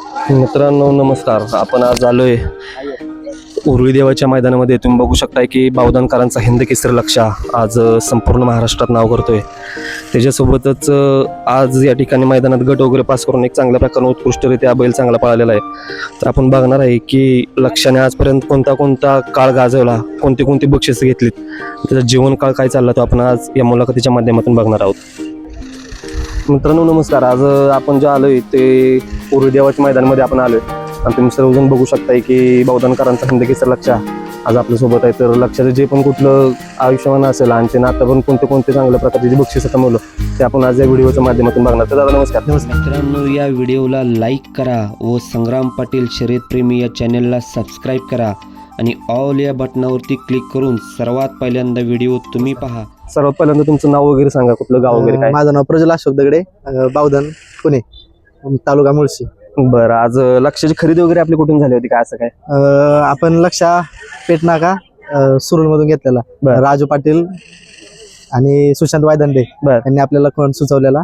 मित्रांनो नमस्कार. आपण आज आलोय उर्वी देवाच्या मैदानामध्ये. तुम्ही बघू शकताय की बावदानकरांचा हिंद केसरी लक्षा आज संपूर्ण महाराष्ट्रात नाव करतोय. त्याच्यासोबतच आज या ठिकाणी मैदानात गट वगैरे पास करून एक चांगल्या प्रकारे उत्कृष्टरित्या बैल चांगला पळालेला आहे. तर आपण बघणार आहे की लक्षाने आजपर्यंत कोणता कोणता काळ गाजवला कोणती कोणती बक्षिसं घेतलीत त्याचा जीवनकाळ काय चालला तो आपण आज या मुलाखतीच्या माध्यमातून बघणार आहोत. मित्रांनो नमस्कार. आज आपण जे आलोय ते गुरुदेवाच्या देवाच्या मैदानामध्ये आपण आलोय. आणि तुम्ही सर्वजण बघू शकताय की बौद्धनकरांचा हिंदकेसर लक्ष आज आपल्यासोबत आहे. तर लक्षाचं जे पण कुठलं आयुष्यमान असेल आणि ते नातं पण कोणते कोणते चांगल्या प्रकारचे जे बक्षीस कमवलं ते आपण आज या व्हिडिओच्या माध्यमातून बघणार. तर दादा नमस्कार. मित्रांनो या व्हिडिओला लाईक करा व संग्राम पाटील शर्यतप्रेमी या चॅनलला सबस्क्राईब करा आणि ऑल या बटनावरती क्लिक करून सर्वात पहिल्यांदा व्हिडिओ तुम्ही पहा. सर्वात पहिल्यांदा तुमचं नाव वगैरे सांगा कुठलं गाव वगैरे काय? माझं नाव प्रज्वल अशोक दगडे बावधन पुणे तालुका मुळशी. बरं आज लक्षाची खरेदी वगैरे आपली कुठून झाली होती काय असं काय? आपण लक्षा पेटनाका सुरुल मधून घेतलेला. राजू पाटील आणि सुशांत वायदंडे बर. यांनी आपल्याला खोंड सुचवलेला.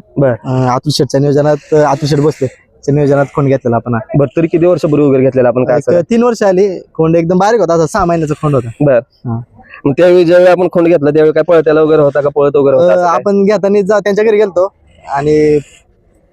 अतुल शेठच्या नियोजनात अतुल शेठ बसले. त्या नियोजनात खोंड घेतलेला आपण. बरं तरी किती वर्षापूर्वी वगैरे घेतलेला आपण काय एक असं? तीन वर्ष आली खोंड एकदम बारीक होता असा सहा महिन्याचा खोंड होता. बर. हा. मग त्यावेळी ज्यावेळी आपण खोंड घेतला त्यावेळी काय पळत्याला वगैरे होता का? पळत वगैरे होता अं, असं काय? आपण घेताना जा त्यांच्या घरी गेलतो आणि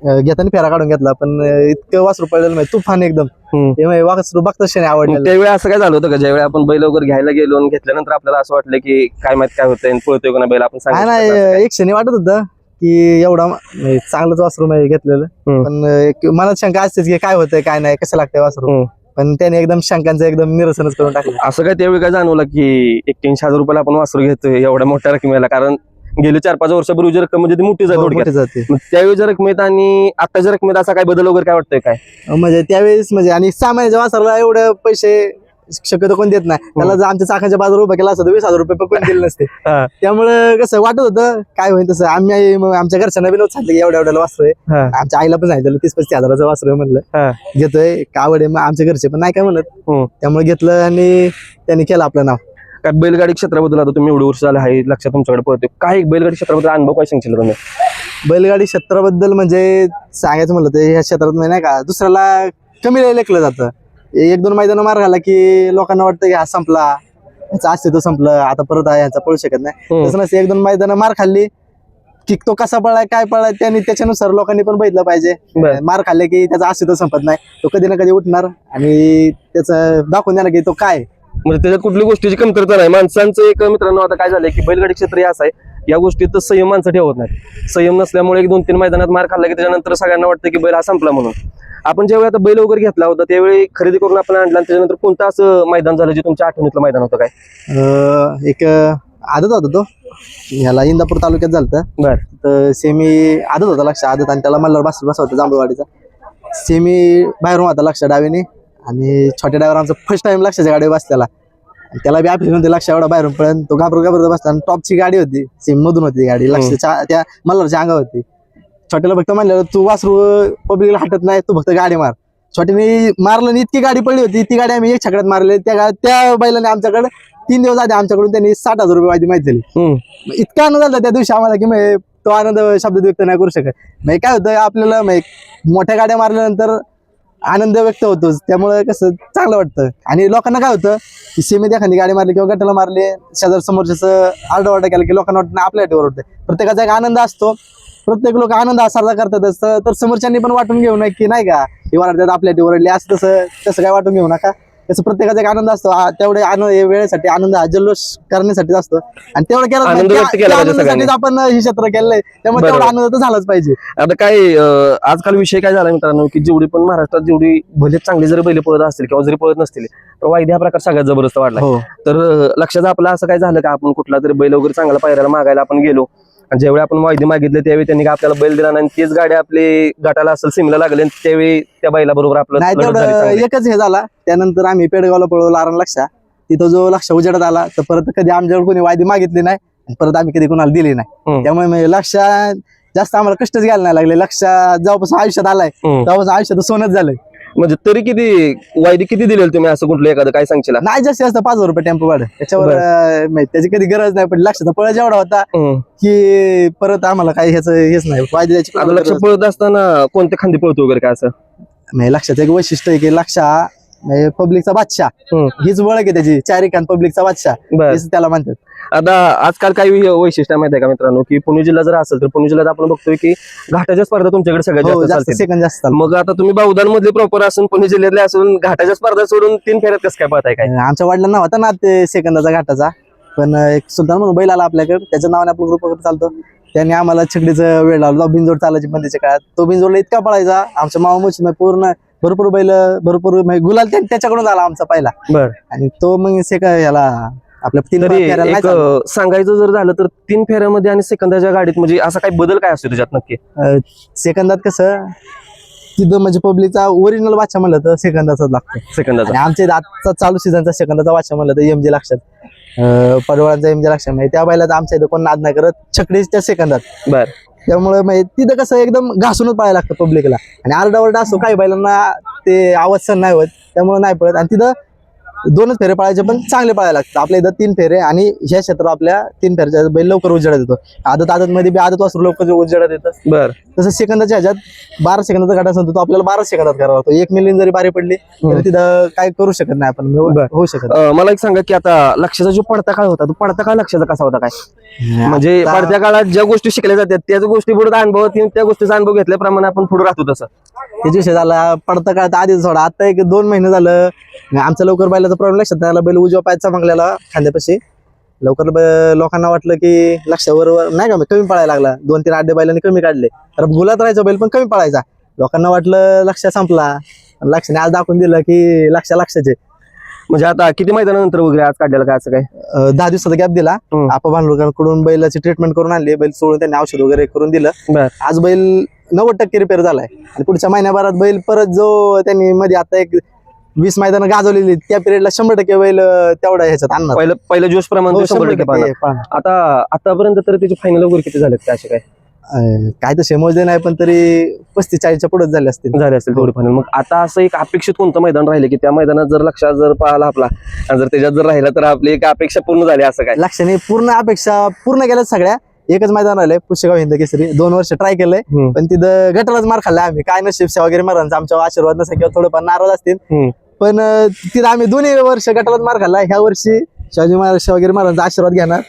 अं, घेताना फेरा काढून घेतला पण अं, इतकं वासरू पडलेलं नाही तुफान एकदम. हम्म. ते वासरू मग आवडलेलं. त्यावेळी असं काय झालं होतं का? ज्यावेळी आपण बैल वगैरे घ्यायला गेलो आणि घेतल्यानंतर आपल्याला असं वाटलं की काय माहीत काय होतंय आणि पळतोय का नाही बैल आपण काय सांगितलं नाही का असं काय? एक क्षणी वाटत होतं. की एवढा म्हणजे चांगलंच वासरू नाही घेतलेलं. हम्म. पण एक मनात शंका असतेच की काय होतंय काय नाही कसं लागतंय वासरू. हम्म. पण त्याने एकदम शंकांचं एकदम निरसनच करून टाकलं. असं काय त्यावेळी काय जाणवलं की एक्क्याऐंशी हजार रुपयाला आपण वासरू घेतोय एवढ्या मोठ्या रकमेला? कारण गेले चार पाच वर्षापूर्वी जी रक्कम म्हणजे ती मोठीच आहे हो, थोडक्यात. मोठी जाते. मग त्यावेळीच्या रकमेत आणि आताच्या रकमेत असा काय बदल वगैरे काय वाटतंय काय? म्हणजे त्यावेळेस म्हणजे आणि सामान्याच्या वासरला एवढं पैसे शक्यतो कोण देत नाही. त्याला जर आमच्या चाकाच्या बाजार उभं केला असतं वीस हजार रुपये पण कोण दिले नसते. हा. त्यामुळं कसं वाटत होतं काय होईल तसं. आम्ही आमच्या घरच्यांना बी नव्हतं सांगितलं एवढ्या एवढ्याला वासरू आहे. हा. आमच्या आईला पण सांगितलं तीस पस्तीस हजाराचं वासरू हा. म्हणलं. घेतोय का आवड आहे मग आमच्या घरचे पण नाही काय म्हणत. हम्म. त्यामुळे घेतलं आणि त्यांनी केलं आपलं नाव. काय बैलगाडी क्षेत्राबद्दल आता तुम्ही एवढे वर्ष झाले आहे लक्षात तुमच्याकडे पळतोय. काय बैलगाडी क्षेत्राबद्दल अनुभव काय सांगशील तुम्ही? बैलगाडी क्षेत्राबद्दल म्हणजे सांगायचं म्हणलं तर ह्या क्षेत्रात म्हणजे नाही का दुसऱ्याला कमी लेखलं जातं. एक दोन मैदान मार घाला की लोकांना वाटतं की हा संपला. ह्याचं अस्तित्व संपलं. आता परत आहे ह्याचा पळू शकत नाही. हम्म. तसं नसतं एक दोन मैदान मार खाल्ली की तो कसा पळाय काय पळाय त्यांनी त्याच्यानुसार लोकांनी पण बघितलं पाहिजे. बरं. मार खाल्ले की त्याचं अस्तित्व संपत नाही. तो कधी ना कधी उठणार आणि त्याचं दाखवून देणार की तो काय म्हणजे त्याच्यात कुठली गोष्टीची कमतरता नाही. माणसांचं एक मित्रांनो आता काय झालंय की बैलगाडी क्षेत्र हे असं आहे. या गोष्टीत संयम माणसं ठेवत नाही संयम नसल्यामुळे एक दोन तीन मैदानात मार खाल्ला की त्याच्यानंतर सगळ्यांना वाटतं की बैल हा संपला म्हणून. आपण ज्यावेळी आता बैल वगैरे घेतला होता त्यावेळी खरेदी करून आपण आणला आणि त्याच्यानंतर कोणतं असं मैदान झालं जे तुमच्या आठवणीतलं मैदान होतं काय? एक आदत होता तो. ह्याला इंदापूर तालुक्यात झालतं. बर. तर सेमी आदत होता लक्ष आदत आणि त्याला मल्हार बस बस होता जांभूळवाडीचा. सेमी बाहेरून होता लक्ष डावीने आणि छोट्या ड्रायव्हर आमचा फर्स्ट टाइम लक्षाच्या गाडीवर बसलेला. आणि त्याला बी आपली नव्हती लक्ष एवढा बाहेरून पण तो घाबरू घाबरत बसला आणि टॉपची गाडी होती सेम मधून होती गाडी. लक्षच्या त्या मल्हारच्या अंगावर होती. छोट्याला फक्त म्हणलं तू वासरू पब्लिकला हटत नाही तू फक्त गाडी मार. छोट्याने मारलं आणि इतकी गाडी पडली होती ती गाडी आम्ही एक छकड्यात मारली. त्या त्या बैलाने आमच्याकडे तीन दिवस आधी आमच्याकडून त्यांनी साठ हजार रुपये माहिती माहिती दिली. मग इतका आनंद झाला त्या दिवशी आम्हाला की तो आनंद शब्द व्यक्त नाही करू शकत. म्हणजे काय होतं आपल्याला मोठ्या गाड्या मारल्यानंतर आनंद व्यक्त होतोच त्यामुळे कसं चांगलं वाटतं. आणि लोकांना काय होतं की सीमेत एखादी गाडी मारली किंवा गटाला मारली शेजार समोरच्याच आरडाओरडा केला की लोकांना वाटतं आपल्या वाटतं वाटतं प्रत्येकाचा एक आनंद असतो. प्रत्येक लोक आनंद असा साजरा करतातच तर तर समोरच्यांनी पण वाटून घेऊ नये की नाही का हे वाटतात आपल्या ओरडले असं तसं तसं काय वाटून घेऊ नका. त्याचा प्रत्येकाचा एक आनंद असतो. आ- तेवढे आनंद वेळेसाठी आनंद हा जल्लोष करण्यासाठी असतो. आणि तेवढं केलं आनंद त्या- व्यक्त केला पाहिजे सगळ्यांनी. आपण हे क्षेत्र केलंय. त्यामुळे बरोबर. तेवढा आनंद तर झालाच पाहिजे. आता काय अं, आजकाल विषय काय झाला मित्रांनो की जेवढी पण महाराष्ट्रात जेवढी भले चांगली जरी बैल पळत असतील किंवा जरी पळत नसतील तर वायदे हा प्रकार सगळ्यात जबरदस्त वाढला हो. तर अं, लक्षात आपलं असं काय झालं का आपण कुठला तरी बैल वगैरे चांगला पायऱ्याला मागायला आपण गेलो ज्यावेळी आपण वायदे मागितले त्यावेळी त्यांनी आपल्याला बैल दिला नाही तेच गाडी आपली गटाला असेल सिमला लागले आणि त्यावेळी त्या बैला बरोबर आपलं. एकच हे झाला त्यानंतर आम्ही पेडगावला पळवलं आरण लक्षा तिथं जो लक्ष उजेडात आला तर परत कधी आमच्याकडे कोणी वायदी मागितली नाही आणि परत आम्ही कधी कोणाला दिली नाही. त्यामुळे म्हणजे लक्ष जास्त आम्हाला कष्टच घ्यायला नाही लागले लक्ष जेव्हापासून आयुष्यात आलाय. तेव्हापासून आयुष्यात सोनच झालंय म्हणजे तरी किती वायदे किती दिलेल तुम्ही असं कुठलं एखादं? काय सांगशील? नाही जास्तीत जास्त पाच हजार रुपये टेम्पो भाडं. त्याच्यावर. अं, म्हणजे त्याची कधी गरज नाही पण लक्षाचा पळ जेवढा होता हम्म. की परत आम्हाला काही ह्याचं हेच नाही. वायदी द्यायची आता पण लक्ष गरज पळत असताना कोणत्या खांदी पळतो वगैरे काय असं? म्हणजे लक्षाचं एक वैशिष्ट्य आहे की लक्षा पब्लिकचा बादशाह. हम्म. हीच ओळख आहे त्याची चारिकान पब्लिकचा बादशाह. हेच त्याला म्हणतात. आता आजकाल काही वैशिष्ट्य माहिती आहे का मित्रांनो की पुणे जिल्हा जर असेल तर पुणे जिल्ह्यात आपण बघतोय की घाटाच्या स्पर्धा तुमच्याकडे सगळ्यात हो जास्त सेकंद जास्त. मग आता तुम्ही बावदान मधले प्रॉपर असून पुणे जिल्ह्यातले असून घाटाच्या स्पर्धा सोडून तीन फेऱ्यात कसं काय पाहताय काय? आमच्या वडिलांना होता ना ते सेकंदाचा घाटाचा. पण एक सुलतान म्हणून बैल आला आपल्याकडे त्याच्या नावाने आपला ग्रुप वगैरे चालतो. त्यांनी आम्हाला छकडीचा वेळ लावला बिनजोड चालायची बंदीच्या काळात. तो बिनजोडला इतका पळायचा आमच्या मामा पूर्ण भरपूर बैल भरपूर म्हणजे गुलाल त्या- त्याच्याकडून झाला आमचा पहिला. बर. आणि तो मग सेक याला आपल्या तीन तरी फेऱ्याला नाही एक चालला. अं, सांगायचं जर झालं तर तीन फेऱ्यामध्ये आणि सेकंदाच्या गाडीत म्हणजे असा काही बदल काय असतो त्याच्यात नक्की? अं, सेकंदात कसं तिथं म्हणजे पब्लिकचा ओरिजिनल वाचा म्हणलं तर सेकंदाचाच लागतो. सेकंदाचा. आणि आमच्या आजचा चालू सीझनचा सेकंदाचा वाचा म्हणलं तर एमजे लक्षात. पडवळांचा एमजे लक्षात. म्हणजे त्या बैलाचा आमच्या इथं कोण नाद नाही करत. छकडीच्या सेकंदात. बर. त्यामुळे म्हणजे तिथं कसं एकदम घासूनच पाहायला लागतं पब्लिकला आणि आरडाओरडा असतो काही बैलांना ते आवाज सण नाही होत त्यामुळे नाही पडत आणि तिथं दोनच फेरे पळायचे पण चांगले पळायला लागतात. आपल्या इथं तीन फेरे आणि ह्या क्षेत्रात आपल्या तीन फेऱ्याच्या बैल लवकर उजेडात येतो. आदत आदत मध्ये बी आदत वासरू लवकर उजेडात येतं बर. तसं सेकंदाच्या ह्याच्यात बारा सेकंदाचा गाडा असतो तो आपल्याला बारा सेकंदात करावा लागतो. एक मिलियन जरी बारी पडली तरी तिथं काय करू शकत नाही आपण. बरं. होऊ शकत अं, मला एक सांगा की आता लक्षाचा जो पडता काळ होता तो पडता काळ लक्षाचा कसा होता काय. म्हणजे पडत्या काळात ज्या गोष्टी शिकल्या जातात त्याच गोष्टी पुढे अनुभव त्या गोष्टीचा अनुभव घेतल्याप्रमाणे आपण पुढे राहतो तसं. त्याच्या विषय झाला पडता काळात आधीच थोडा आता एक दोन महिने झालं आमचं लवकर बैलाचा प्रॉब्लेम लक्षात नाही आला. बैल उजवा पायाचा चांगल्याला खांद्यापाशी. लवकर लोकांना वाटलं की लक्षावर वर- नाही का कमी पळायला लागला. दोन तीन आड्डे बैलांनी कमी काढले. तर गुलात राहायचा बैल पण कमी पळायचा. लोकांना वाटलं लक्ष संपला. लक्षाने आज दाखवून दिलं की लक्ष लक्षाचे. म्हणजे आता किती मैदानानंतर वगैरे आज काढलेलं काय असं काय? दहा दिवसाचा गॅप दिला. आपा भांडुरकरांकडून बैलाची ट्रीटमेंट करून आणली. बैल सोडून त्यांनी औषध वगैरे करून दिलं. आज बैल नव्वद टक्के रिपेअर झालाय. आणि पुढच्या महिन्याभरात बैल परत जो त्यांनी मध्ये आता एक वीस मैदानं गाजवलेली त्या पिरियडला शंभर टक्के बैल अं, तेवढा ह्याच्यात आणणार. पहिलं पहिलं जोश प्रमाणे हो, शंभर टक्के पाहणार. आता आतापर्यंत तर त्याचे फायनल वगैरे किती झालेत काय असे काय? अं, काय तसे मोजले नाही पण तरी पस्तीस चाळीसच्या पुढेच झाले असतील. झाले असतील तेवढे फायनल मग आता असं एक अपेक्षित कोणतं मैदान राहिले की त्या मैदानात जर लक्षात जर पाहिला आपला आणि जर त्याच्यात जर राहिला तर आपली एक अपेक्षा पूर्ण झाली असं काय? लक्षाने पूर्ण अपेक्षा पूर्ण केल्यात सगळ्या. एकच मैदान राहिलंय पुष्यगाव हिंद केसरी. दोन वर्ष ट्राय केलंय हम्म. पण तिथं गटालाच मार खाल्लाय आम्ही. काय नशीब वगैरे महाराजांचा आमच्या आशीर्वाद नसेल किंवा थोडंफार नाराज असतील. हम्म. पण तिथं आम्ही दोन्ही वर्ष गटालाच मार खाल्ला. ह्या वर्षी शिवाजी महाराज वगैरे महाराजांचा आशीर्वाद घेणार.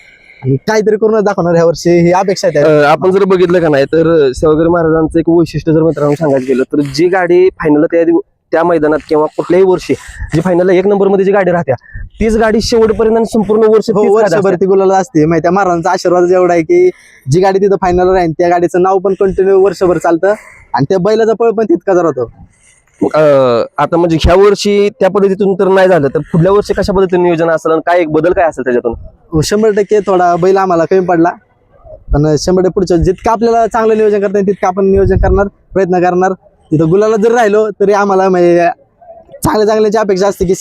आणि काहीतरी करून दाखवणार ह्या वर्षी. ही अपेक्षा आहे त्याची. अं, आपण जर बघितलं का नाही तर सेवागिरी महाराजांचं एक वैशिष्ट्य जर मित्रांनो सांगायचं गेलं तर जी गाडी फायनल त्या दिव- त्या मैदानात किंवा कुठल्याही वर्षी जी फायनल एक नंबरमध्ये जी गाडी राहत्या तीच गाडी शेवटपर्यंत आणि संपूर्ण वर्ष हो गाडी वर्षभर असते. ती गुलाला असते. माहिती आहे, महाराजांचा आशीर्वाद एवढा आहे की जी गाडी तिथं फायनल राहील त्या गाडीचं नाव पण कंटिन्यू वर्षभर चालतं आणि त्या बैलाचा पळ पण तितकाच राहतो. आता म्हणजे ह्या वर्षी त्या पद्धतीतून तर नाही झालं तर पुढल्या वर्षी कशा पद्धतीने नियोजन असेल आणि काय एक बदल काय असेल त्याच्यातून? हो, शंभर टक्के थोडा बैल आम्हाला कमी पडला. पण शंभर टक्के पुढच्या जितकं आपल्याला चांगलं नियोजन करता येईल तितकं आपण नियोजन करणार प्रयत्न करणार. तिथं गुलाला जर राहिलो तरी आम्हाला म्हणजे चांगल्या चांगल्याची अपेक्षा असते की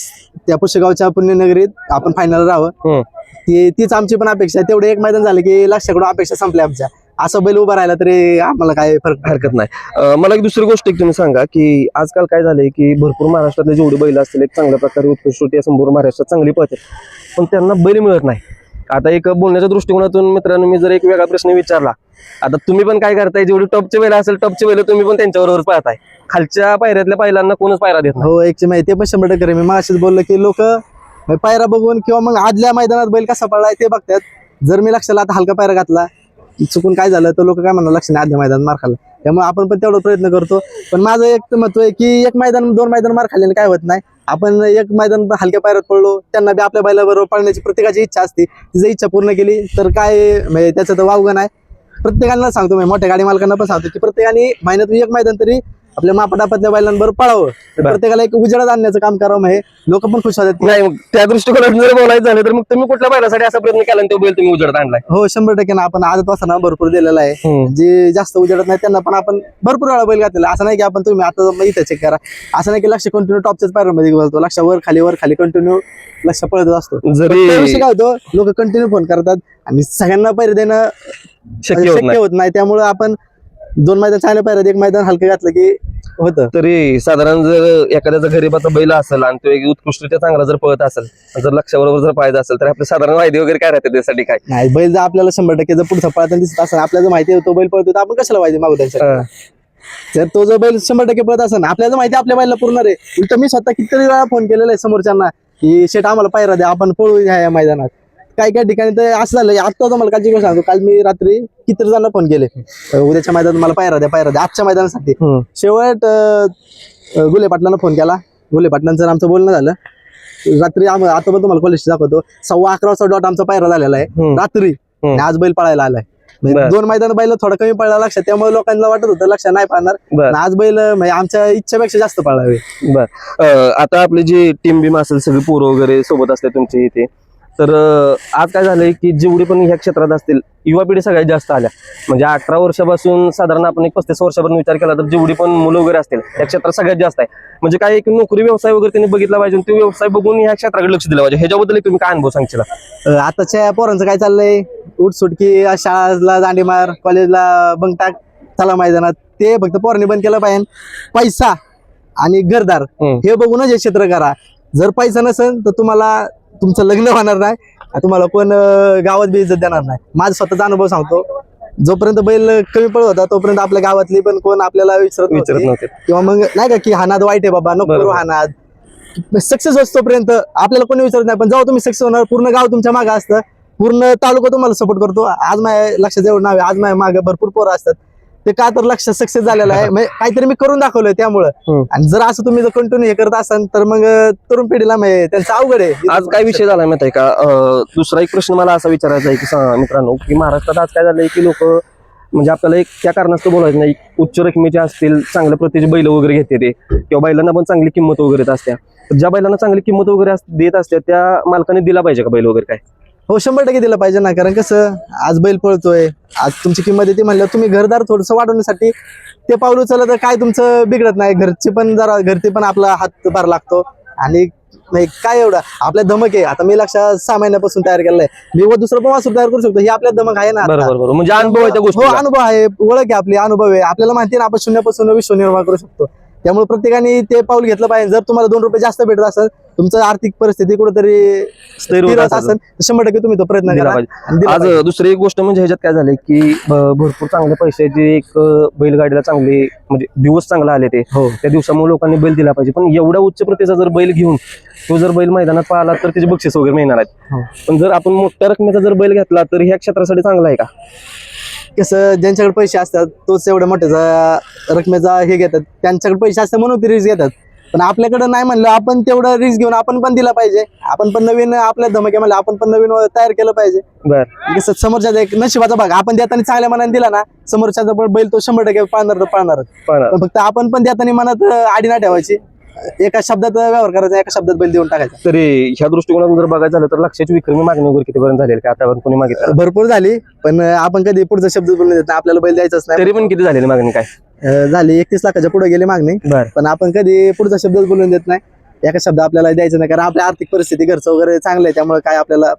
त्या पुष्यगावच्या पुण्यनगरीत आपण फायनल राहावं. ती तीच आमची पण अपेक्षा आहे. तेवढं एक मैदान झालं की लक्षाकडून अपेक्षा संपल्या आमच्या. असं बैल उभा राहिला तरी आम्हाला काय फरक हरकत नाही. अं, मला एक दुसरी गोष्ट एक तुम्ही सांगा की आजकाल काय झालंय की भरपूर महाराष्ट्रातले जेवढे बैल असतील एक चांगल्या प्रकारे उत्कृष्ट संपूर्ण महाराष्ट्रात चांगली पळते पण त्यांना बैल मिळत नाही. आता एक बोलण्याच्या दृष्टिकोनातून मित्रांनो मी जर एक वेगळा प्रश्न विचारला आता तुम्ही पण काय करताय? जेवढी टॉपचे बैल असेल टॉपचे बैल तुम्ही पण त्यांच्याबरोबर पाहताय खालच्या पायऱ्यातल्या बैलांना कोणच पायरा देत नाही. हो एकची माहिती आहे पण शंभर टक्के खरं आहे. मी मागाशीच बोललो की लोक पायरा बघून किंवा मग आदल्या मैदानात बैल कसा पडलाय ते बघतात. जर मी लक्षाला आता हलका पायरा घातला चुकून काय झालं तर लोक काय म्हणणार लक्ष नाही आदल्या मैदान मार खाल्लं. त्यामुळे आपण पण तेवढा प्रयत्न करतो. पण माझं एक मत आहे की एक मैदान दोन मैदान मार खाल्ल्याने काय होत नाही. आपण एक मैदान हलक्या पायऱ्यात पडलो त्यांना बी आपल्या बैलाबरोबर पळण्याची प्रत्येकाची इच्छा असते. तिची इच्छा पूर्ण केली तर काय म्हणजे त्याचं तर वावगं नाही. प्रत्येकाला सांगतो मी मोठ्या गाडी मालकांना पण सांगतो की प्रत्येकाने महिन्यातून एक मैदान तरी आपल्या मापाटापातल्या बैलांबरोबर पळावं. प्रत्येकाला एक उजेडात आणण्याचं काम करावं म्हणजे लोक पण खुश होतात. नाही मग त्या दृष्टिकोनातून जर बोलायचं झालं तर मग तुम्ही कुठल्या बैलासाठी असा प्रयत्न केला आणि तो बैल तुम्ही उजेडत आणलाय? हो शंभर टक्के ना. आपण आदत वासना भरपूर दिलेला आहे. जे जास्त उजेडत नाही त्यांना पण आपण भरपूर वेळा बैल घातलेला. असं नाही की आपण तुम्ही आता इथं चेक करा. असं नाही की लक्ष कंटिन्यू टॉपच्याच पायऱ्यामध्ये बोलतो लक्ष वर खाली वर खाली कंटिन्यू लक्ष पळत असतो. जरी काय होतं लोक कंटिन्यू फोन करतात आणि सगळ्यांना पैर देणं शक्य होत नाही. त्यामुळे आपण दोन मैदान चांगल्या पायऱ्यात एक मैदान हलकं घातलं की होतं. तरी साधारण जर एखाद्याचा गरीबाचा बैल असेल आणि तो एक उत्कृष्टरित्या चांगला जर पळत असेल जर लक्षाबरोबर जर पाहिजे असेल तर आपले साधारण वायदे वगैरे काय राहते त्यासाठी काय? नाही बैल जर आपल्याला शंभर टक्के जर पुढचा पळताना दिसत असेल आपल्याला जर माहिती आहे तो बैल पळतो तर आपण कशाला पाहिजे मागू त्यांच्या जर तो जो बैल शंभर टक्के पळत असेल आपल्याला माहिती आहे आपल्या बैला पूर्ण रे. उलट मी स्वतः कितीतरी वेळा फोन केलेला आहे समोरच्यांना की शेट आम्हाला पायरा द्या आपण पळू ह्या या मैदानात. काही काही ठिकाणी तर असं झालं. आता तुम्हाला कालची गोष्ट सांगतो. काल मी रात्री कितीतरी जणांना फोन केले उद्याच्या मैदानात मला पायरा द्या पायरा द्या. आजच्या मैदानासाठी. शेवट गुले पाटलांना फोन केला. गुले पाटलांचं आमचं बोलणं झालं. रात्री आता पण तुम्हाला कॉलेज दाखवतो. सव्वा अकरा वाजता डॉट आमचा पायरा झालेला आहे. रात्री. आज बैल पळायला आलाय. म्हणजे. दोन मैदान बैल थोडं कमी पळला लक्षात. त्यामुळे लोकांना वाटत होतं लक्षात नाही पळणार आज बैल म्हणजे आमच्या इच्छेपेक्षा जास्त पळावे. बर. आता आपली जी टीम बीम असेल सगळी पोरं वगैरे सोबत असते तुमची इथे. तर आज काय झालंय की जेवढी पण ह्या क्षेत्रात असतील युवा पिढी सगळ्यात जास्त आल्या. म्हणजे अठरा वर्षापासून साधारण आपण एक पस्तीस वर्षापर्यंत विचार केला तर जेवढी पण मुलं वगैरे असतील या क्षेत्रात सगळ्यात जास्त आहे. म्हणजे काय एक नोकरी व्यवसाय वगैरे त्यांनी बघितला पाहिजे तो व्यवसाय बघून ह्या क्षेत्राकडे लक्ष दिलं पाहिजे. ह्याच्याबद्दल तुम्ही काय अनुभव सांगशील? अं, आताच्या पोरांचं काय चाललंय? उठसुटकी शाळेला दांडी मार कॉलेजला बंक टाक चला मैदानात. ते फक्त पोरांनी बंद केलं पाहिजे. पैसा आणि घरदार. हे बघूनच हे क्षेत्र करा. जर पैसा नसेल तर तुम्हाला तुमचं लग्न होणार नाही तुम्हाला कोण गावात बी इज्जत देणार नाही. माझा स्वतःचा अनुभव सांगतो. जोपर्यंत बैल कमी पळत होता तोपर्यंत आपल्या गावातली पण कोण आपल्याला विचारत विचारत नव्हती. किंवा मग नाही का की हा नाद वाईट आहे बाबा नको करू बरोबर. हा नाद. सक्सेस असतोपर्यंत आपल्याला कोणी विचारत नाही. पण जेव्हा तुम्ही सक्सेस होणार पूर्ण गाव तुमच्या मागे असतं. पूर्ण तालुका तुम्हाला सपोर्ट करतो. आज माझ्या लक्षात एवढं नाव आहे. आज माझ्या मागे भरपूर पोरं असतात. ते का तर लक्ष सक्सेस झालेलं आहे. म्हणजे काहीतरी मी करून दाखवलंय त्यामुळं. आणि जर असं तुम्ही जर कंटिन्यू हे करत असाल तर मग तरुण पिढीला म्हणजे त्यांचं अवघड आहे. आज काय विषय झालाय माहिती आहे का दुसरा एक प्रश्न मला असा विचारायचा आहे की मित्रांनो की महाराष्ट्रात आज काय झालंय की लोक म्हणजे आपल्याला एक त्या कारणास्तव बोलायचं नाही. उच्च रकमेचे असतील चांगल्या प्रतीचे बैल वगैरे घेते ते. किंवा बैलांना पण चांगली किंमत वगैरे असत्या. ज्या बैलांना चांगली किंमत वगैरे देत असत्या त्या मालकाने दिला पाहिजे का बैल वगैरे काय? हो शंभर टक्के दिलं पाहिजे ना कारण कसं आज बैल पळतोय आज तुमची किंमत येते म्हणलं तुम्ही घरदार थोडस वाढवण्यासाठी ते पाऊल उचललं तर काय तुमचं बिघडत नाही. घरची पण जरा घरची पण आपला हात भार लागतो. आणि नाही काय एवढं? आपल्या धमक आहे आता मी लक्षात सहा महिन्यापासून तयार आहे. मी व दुसरं पण वासरू तयार करू शकतो. ही आपल्या धमक आहे ना. बरोबर म्हणजे अनुभव आहे त्या हो गोष्टी अनुभव आहे. ओळख आहे आपली अनुभव आहे. आपल्याला माहिती आहे ना आपण शून्यापासून विश्व निर्माण करू शकतो. त्यामुळे प्रत्येकाने ते पाऊल घेतलं पाहिजे जर तुम्हाला दोन रुपये जास्त भेटत असेल तुमचं आर्थिक परिस्थिती कुठेतरी स्थिर होत स्थिर असेल. शंभर टक्के तुम्ही तो प्रयत्न करा पाहिजे. आज. दुसरी एक गोष्ट म्हणजे ह्याच्यात काय झालंय की भरपूर चांगल्या पैशाचे एक बैलगाडीला चांगले म्हणजे दिवस चांगला आले ते हो त्या दिवसामुळे लोकांनी बैल दिला पाहिजे पण एवढ्या उच्च प्रतीचा जर बैल घेऊन तो जर बैल मैदानात पाहिला तर त्याचे बक्षीस वगैरे मिळणार हो. आहेत पण जर आपण मोठ्या रकमेचा जर बैल घेतला तर ह्या क्षेत्रासाठी चांगला आहे का कसं ज्यांच्याकडे पैसे असतात तोच एवढ्या मोठ्याचा रकमेचा हे घेतात. त्यांच्याकडे पैसे असतात म्हणून ते रिस्क घेतात. पण आपल्याकडे नाही म्हणलं आपण तेवढं रिस्क घेऊन आपण पण दिला पाहिजे. आपण पण नवीन आपल्या धमक्या म्हणलं आपण पण नवीन तयार केलं पाहिजे. बर. कसं समोरच्या एक नशिबाचा भाग आपण देताना चांगल्या मनाने दिला ना समोरच्याचा पण बैल तो शंभर टक्के पाळणार तर पण फक्त आपण पण देताना मनात आडी ना ठेवायची. एका शब्दात व्यवहार करायचा एका शब्दात बैल देऊन टाकायचा. तरी ह्या दृष्टिकोनातून जर बघायचं झालं तर लक्षाची विक्रमी मागणी वगैरे कितीपर्यंत झाली? का आतापर्यंत कोणी मागितलं? भरपूर झाली पण आपण कधी पुढचा शब्द बोलून देत नाही आपल्याला बैल द्यायचाच नाही. तरी पण किती झालेली मागणी काय? अं, झाली एकतीस लाखाच्या पुढे गेली मागणी बर. पण आपण कधी पुढचा शब्द बोलून देत नाही. एका शब्द आपल्याला द्यायचं नाही कारण आपली आर्थिक परिस्थिती घरचं वगैरे चांगलं आहे त्यामुळे काय आपल्याला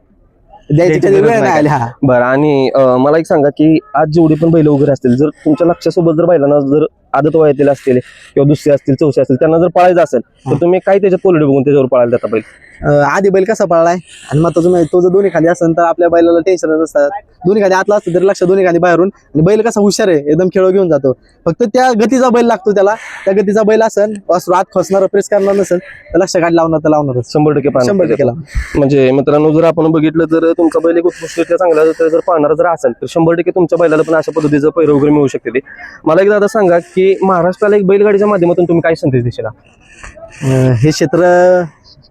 द्यायची द्यायची कधी गरज वेळ नाही नाही आली. हा. बरं आणि अं, मला एक सांगा की आज जेवढी पण बैल वगैरे असतील जर तुमच्या लक्षासोबत जर बैलांना जर आदत वयातील असतील किंवा दुसरे असतील चौसे असतील त्यांना जर पळायचं असेल तर तुम्ही काय त्याच्यात पोलडी बघून त्याच्यावर पळायला देता बैल आधी बैल कसा पळलाय? आणि मग तो तो जर दोन्ही खाली असेल तर आपल्या बैलाला टेन्शन नसतात दोन्ही खाली आतला असतं तरी लक्ष दोन्ही खाली बाहेरून. आणि बैल कसा हुशार आहे एकदम खेळ घेऊन जातो. फक्त त्या गतीचा बैल लागतो त्याला. त्या गतीचा बैल असेल आत खोसणार प्रेस करणार नसेल तर लक्ष गाडी लावणार तर लावणारच. शंभर टक्के शंभर टक्के. लावणार. म्हणजे मित्रांनो जर आपण बघितलं तर तुमचा बैल एक उत्कृष्ट चांगला जर पाहणारा जर असेल तर शंभर टक्के तुमच्या बैलाला पण अशा पद्धतीचं पैर वगैरे मिळू शकते मला एक दादा सांगा की महाराष्ट्राला एक बैलगाडीच्या माध्यमातून तुम्ही काय संदेश देशील? अं, हे क्षेत्र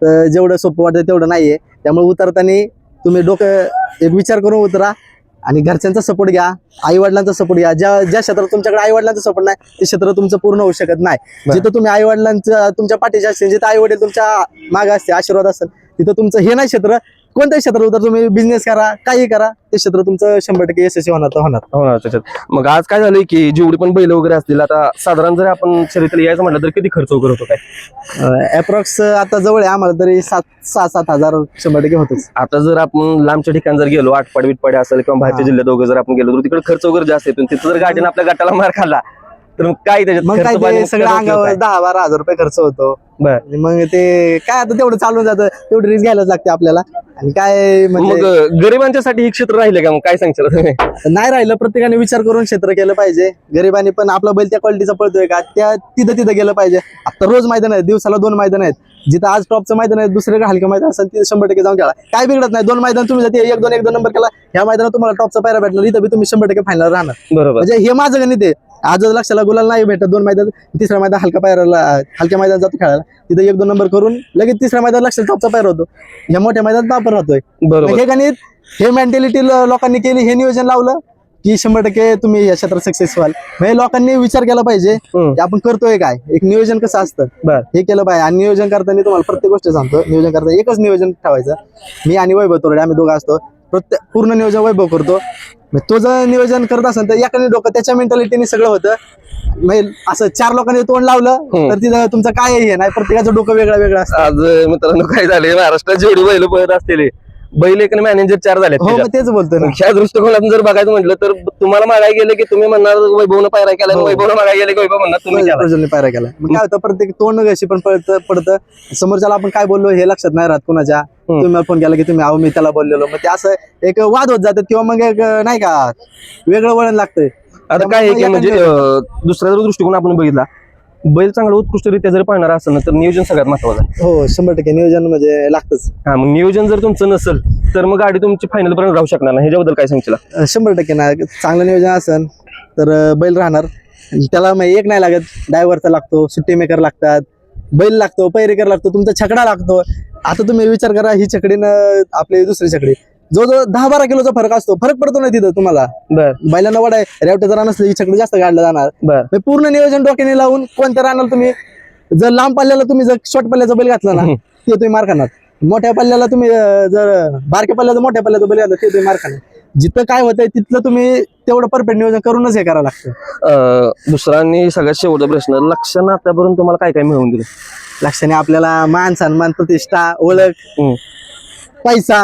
अं, जेवढं सोपं वाटतं तेवढं नाहीये. त्यामुळे उतरताना तुम्ही डोकं एक विचार करून उतरा आणि घरच्यांचा सपोर्ट घ्या आई वडिलांचा सपोर्ट घ्या. ज्या ज्या क्षेत्रात तुमच्याकडे आई वडिलांचा सपोर्ट नाही ते क्षेत्र तुमचं पूर्ण होऊ शकत नाही. बरं. जिथं तुम्ही आई वडिलांच्या तुमच्या पाठीचे असतील जिथं आई वडील तुमच्या मागे असते आशीर्वाद असेल तिथं तुमचं हे नाही क्षेत्र कोणत्याही क्षेत्रात उतर तुम्ही बिझनेस करा काही करा ते क्षेत्र तुमचं शंभर टक्के यशस्वी होणार होणार. हो ना त्याच्यात. मग आज काय झालंय की जेवढी पण बैल वगैरे असतील आता साधारण जर आपण शर्यतीला यायचं म्हटलं तर किती खर्च वगैरे होतो काय? अप्रॉक्स आता जवळ आहे आम्हाला तरी सात सहा सात हजार शंभर टक्के होतच. आता जर आपण लांबच्या ठिकाणी जर गेलो आटपाडी बिटपाडी असेल किंवा बाहेरच्या. जिल्ह्यात वगैरे जर आपण गेलो तर तिकडे खर्च वगैरे जास्त येतो. तिथं जर गाडीनं आपल्या गटाला मार खाल्ला तर मग काय त्याच्यात मग काय खर्च पाणी ते मग सगळं अंगावर काय? दहा बारा हजार रुपये खर्च होतो. बर. आणि मग ते काय आता तेवढं चालून जातं तेवढी रिस्क घ्यायलाच लागते आपल्याला. आणि काय मग म्हणजे अं, गरिबांच्यासाठी हे क्षेत्र राहिले का मग? काय सांगशील तुम्ही नाही राहिलं प्रत्येकाने विचार करून क्षेत्र केलं पाहिजे. गरिबांनी पण आपला बैल त्या क्वालिटीचा पळतोय का? त्या तिथं तिथं गेलं पाहिजे. आता रोज मैदान आहेत दिवसाला दोन मैदान आहेत. जिथं आज टॉपचं मैदान आहे दुसरीकडे हलकं मैदान असेल तिथे शंभर टक्के जाऊन खेळा. काय बिघडत नाही. दोन मैदान तुम्ही जाते एक दोन एक दोन नंबर केला ह्या मैदानात तुम्हाला टॉपचा पायरा भेटणार इथं बी तुम्ही शंभर टक्के फायनल राहणार. बरोबर. म्हणजे हे माझं गणित आहे. आज लक्षाला गुलाल नाही भेटत दोन मैदान तिसऱ्या मैदान हलका पायराला हलक्या मैदान जातो खेळायला. तिथं एक दोन नंबर करून लगेच तिसऱ्या मैदान लक्षात टॉपचा पायरा होतो. या मोठ्या मैदानात वापर राहतोय. बरोबर. हे गणित हे मेंटॅलिटी लोकांनी केली हे नियोजन लावलं की शंभर टक्के तुम्ही या क्षेत्रात सक्सेस व्हाल. म्हणजे लोकांनी विचार केला पाहिजे. की आपण करतोय काय? एक नियोजन कसं असतं? हे केलं पाहिजे. आणि नियोजन करताना तुम्हाला प्रत्येक गोष्ट सांगतो. नियोजन करताना एकच नियोजन ठेवायचं. मी आणि वैभव तोरडे आम्ही दोघं असतो. प्रत्येक पूर्ण नियोजन वैभव करतो. तो जर नियोजन करत असेल तर एकाने डोकं त्याच्या मेंटॅलिटीने सगळं होतं. म्हणजे असं चार लोकांनी तोंड लावलं. तर तिथं तुमचं काय हे नाही प्रत्येकाचं डोकं वेगळं वेगळं असतं. आज मित्रांनो काय झाले महाराष्ट्रात जेवढी बैल पळत असतील बैल एक मॅनेजर चार झाले हो तेच बोलतो ना. ह्या दृष्टिकोनातून जर बघायचं म्हटलं तर तुम्हाला मागायला गेलं की तुम्ही म्हणणार वैभवनं पायरा केला हो. वैभवनं मागायला गेले की वैभव म्हणणार तुम्ही पायऱ्या केला मग काय होतं प्रत्येक तोंड कशी पण पडतं पडतं. समोरच्याला आपण काय बोललो हे लक्षात नाही राहत कुणाच्या. तुम्ही फोन केला की तुम्ही आहो मी त्याला बोललेलो. मग ते असं एक वाद होत जातात किंवा मग एक नाही का वेगळं वळण लागतंय. आता काय आहे की म्हणजे अं, दुसरा जर दृष्टिकोन आपण बघितला बैल चांगला उत्कृष्टरित्या जर पाहणार असेल ना तर नियोजन सगळ्यात महत्वाचं आहे. हो शंभर टक्के नियोजन म्हणजे लागतच. हा मग नियोजन जर तुमचं नसेल तर मग गाडी तुमची फायनल पर्यंत राहू शकणार नाही. ह्याच्याबद्दल काय सांगशील? शंभर टक्के ना चांगलं नियोजन असेल तर अं, बैल राहणार. त्याला मग एक नाही लागत ड्रायव्हरचा लागतो सुट्टी मेकर लागतात बैल लागतो पैरेकर लागतो तुमचा छकडा लागतो. आता तुम्ही विचार करा ही छकडीनं आपली दुसरी छकडी. जो जो दहा बारा किलोचा फरक असतो. फरक पडतो ना तिथं तुम्हाला? बर. बैलांना वड आहे रेवटे जर नसलं ही छकडी जास्त गाडलं जाणार. बर. मग पूर्ण नियोजन डोक्याने लावून कोणत्या रानाला तुम्ही जर लांब पल्ल्याला तुम्ही जर शॉर्ट पल्ल्याचा बैल घातला ना ते तुम्ही मार खाणार. मोठ्या पल्ल्याला तुम्ही जर बारक्या पल्ल्याचा मोठ्या पल्ल्याचा बैल घातला ते तुम्ही मार खाणार. जिथं काय होतंय तिथलं तुम्ही तेवढं परफेक्ट नियोजन करूनच हे करावं लागतं. अं, आणि सगळ्यात शेवटचा प्रश्न लक्ष आतापर्यंत तुम्हाला काय काय मिळवून दिलं? लक्षाने आपल्याला मान सन्मान प्रतिष्ठा ओळख. हम्म. पैसा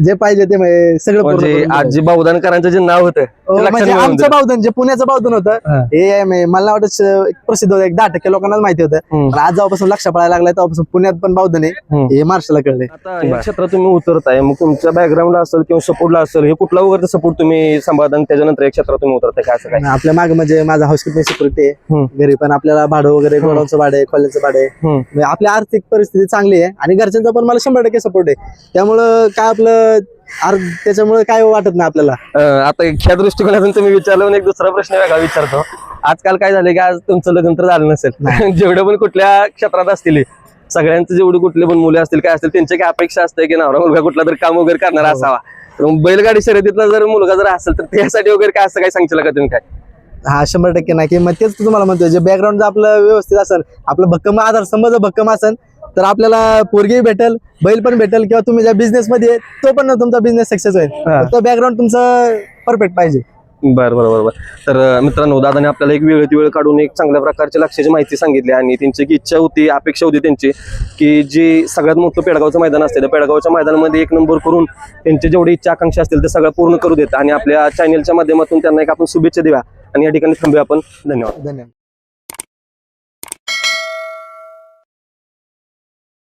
जे पाहिजे ते म्हणजे सगळं पूर्ण म्हणजे करून. आज जे बावदानकरांचं जे नाव होतं हो, लक्षात म्हणजे आमचं. बावधन जे पुण्याचं बावधन हा. होतं हे म्हणजे मला वाटत प्रसिद्ध होतं एक दहा टक्के लोकांनाच माहिती होतं हम्म. पण आज जेव्हापासून लक्ष पडायला लागलाय तेव्हापासून पुण्यात पण बावधन आहे हम्म. हे महाराष्ट्राला कळले आता या क्षेत्रात तुम्ही उतरताय मग तुमच्या बॅकग्राऊंड असेल किंवा सपोर्टला असेल हे कुठला वगैरे सपोर्ट तुम्ही सांभाळता आणि त्याच्यानंतर एक क्षेत्रात तुम्ही उतरताय काय असं काय आपल्या मागे म्हणजे माझा हाऊसकीपिंग सिक्युरिटी हम्म. आहे घरी पण आपल्याला भाडं वगैरे गोडाऊनचं भाडं आहे कॉलेजचं भाडं आहे हम्म. म्हणजे आपली आर्थिक परिस्थिती चांगली आहे आणि घरच्यांचा पण मला शंभर टक्के सपोर्ट आहे त्यामुळं काय आपलं त्याच्यामुळे काय वाटत नाही आपल्याला? अं, आता ह्या दृष्टिकोनातून तुम्ही विचारलं म्हणून एक दुसरा प्रश्न वेगळा विचारतो. आजकाल काय झालं की आज तुमचं लग्न तर झालं नसेल. जेवढे पण कुठल्या क्षेत्रात असतील सगळ्यांचे जेवढे कुठले पण मुले असतील काय असतील त्यांची काय अपेक्षा असते की नवरा मुलगा कुठला तरी काम वगैरे करणारा हो. असावा. तर मग बैलगाडी शर्यतीतला जर मुलगा जर असेल तर त्यासाठी वगैरे काय असं काय सांगशील का तुम्ही काय? हा शंभर टक्के नाही. की मग तेच तुम्हाला म्हणतोय जे बॅकग्राऊंड आपलं व्यवस्थित असेल आपलं भक्कम आधार समज भक्कम असेल तर आपल्याला पोरगी भेटेल बैल पण भेटेल किंवा तुम्ही ज्या बिझनेस मध्ये तो पण तुमचा बिझनेस सक्सेस होईल. फक्त बॅकग्राऊंड तुमचं परफेक्ट पाहिजे. बरं बरं बरं बरं. तर मित्रांनो दादाने आपल्याला एक वेळ वेळ काढून एक चांगल्या प्रकारची लक्षाची माहिती सांगितली आणि त्यांची एक इच्छा होती अपेक्षा होती त्यांची की जी सगळ्यात मोठं पेडगावचं मैदान असते त्या पेडगावच्या मैदानामध्ये एक नंबर करून त्यांचे जेवढे इच्छा आकांक्षा असतील ते सगळं पूर्ण करू देत. आणि आपल्या चॅनेलच्या माध्यमातून त्यांना एक आपण शुभेच्छा देऊया. आणि या ठिकाणी थांबूया आपण. धन्यवाद. धन्यवाद.